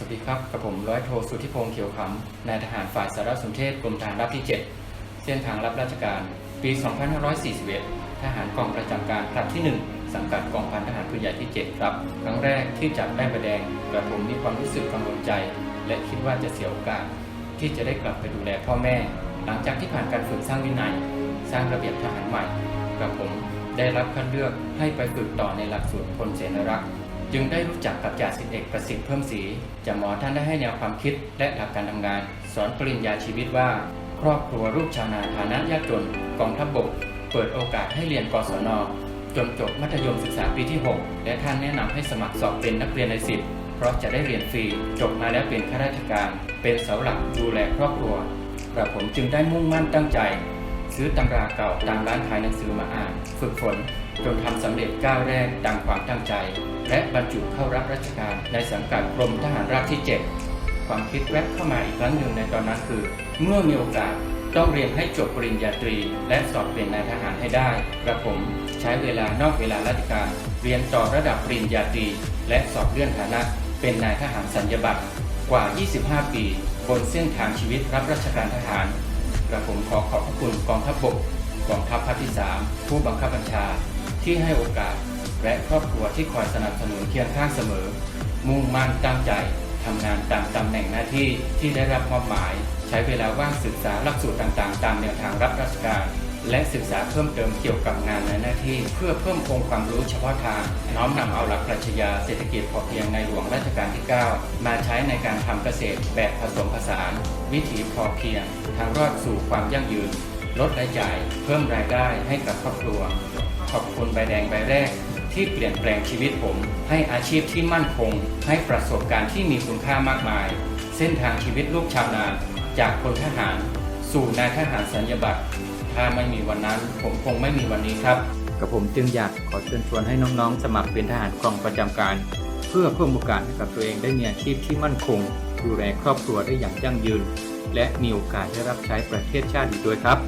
สวัสดีครับกับผมร้อยโทสุทธิพงษ์เขียวขำนายทหารฝ่ายสารสนเทศกรมทหารราบที่ 7 เส้นทางรับราชการ ปี 2541 ทหารกองประจำการผลัดที่ 1 สังกัดกองพันทหารปืนใหญ่ที่ 7 ครับ ครั้งแรกที่จับได้ประแดงกระผมมีความรู้สึกกังวลใจ และคิดว่าจะเสียโอกาส ที่จะได้กลับไปดูแลพ่อแม่ หลังจากที่ผ่านการฝึกสร้างวินัย สร้างระเบียบทหารใหม่กระผมได้รับคัดเลือกให้ไปฝึกต่อในหลักสูตรพลเสนรักษ์ จึงได้รู้จักกับจ่าสิบเอกประสิทธิ์เพิ่มศรีจ่าหมอท่านได้ให้แนวความคิดและหลักการทำงาน สอนปริญญาชีวิตว่า ครอบครัวรูปชาวนาฐานะยากจนกองทัพบบก เปิดโอกาสให้เรียนกศนจนจบมัธยมศึกษาปีที่ 6 และท่านแนะนำให้สมัครสอบเป็นนักเรียนในสิบเพราะจะได้เรียนฟรีจบมาแล้วเป็นข้าราชการ เป็นเสาหลักดูแลครอบครัวกระผมจึงได้มุ่งมั่นตั้งใจ ซื้อตำราเก่าตามร้านขายหนังสือมาอ่าน ฝึกฝนจนทำสำเร็จก้าวแรกตามความตั้งใจ และบรรจุเข้ารับราชการในสังกัดกรมทหารราบที่ 7 ความคิดแวบเข้ามาอีกครั้งหนึ่งในตอนนั้นคือ เมื่อมีโอกาสต้องเรียนให้จบปริญญาตรี และสอบเป็นนายทหารให้ได้กระผมใช้เวลานอกเวลาราชการ เรียนต่อระดับปริญญาตรี และสอบเลื่อนฐานะ เป็นนายทหารสัญญบัตรกว่า 25 ปี บนเส้นทางชีวิตรับราชการทหาร กระผมขอขอบพระคุณกองทัพบกกองทัพภาคที่ 3 ผู้บังคับบัญชาที่ให้โอกาส และครอบครัวที่คอยสนับสนุนเคียงข้างเสมอ มุ่งมั่นตั้งใจทำงานตามตำแหน่งหน้าที่ที่ได้รับมอบหมาย ใช้เวลาว่างศึกษาหลักสูตรต่างๆ ตามแนวทางรับราชการ และศึกษาเพิ่มเติมเกี่ยวกับงานในหน้าที่ เพื่อเพิ่มองค์ความรู้เฉพาะทาง น้อมนำเอาหลักปรัชญาเศรษฐกิจพอเพียงในหลวงรัชกาลที่ 9 มาใช้ในการทำเกษตรแบบผสมผสาน วิถีพอเพียง ทางรอดสู่ความยั่งยืน ลดรายจ่าย เพิ่มรายได้ให้กับครอบครัว ขอบคุณใบแดงใบแรกที่เปลี่ยนแปลงชีวิตผม ให้อาชีพที่มั่นคง ให้ประสบการณ์ที่มีคุณค่ามากมาย เส้นทางชีวิตลูกชาวนาจากพลทหาร สู่นายทหารสัญญบัตร ถ้าไม่มีวันนั้น ผมคงไม่มีวันนี้ครับ กับผมจึงอยากขอเชิญชวนให้น้องๆ สมัครเป็นทหารกองประจำการ เพื่อเพิ่มโอกาสให้กับตัวเองได้มีอาชีพที่มั่นคง ดูแลครอบครัวได้อย่างยั่งยืน และมีโอกาสได้รับใช้ประเทศชาติอีกด้วยครับ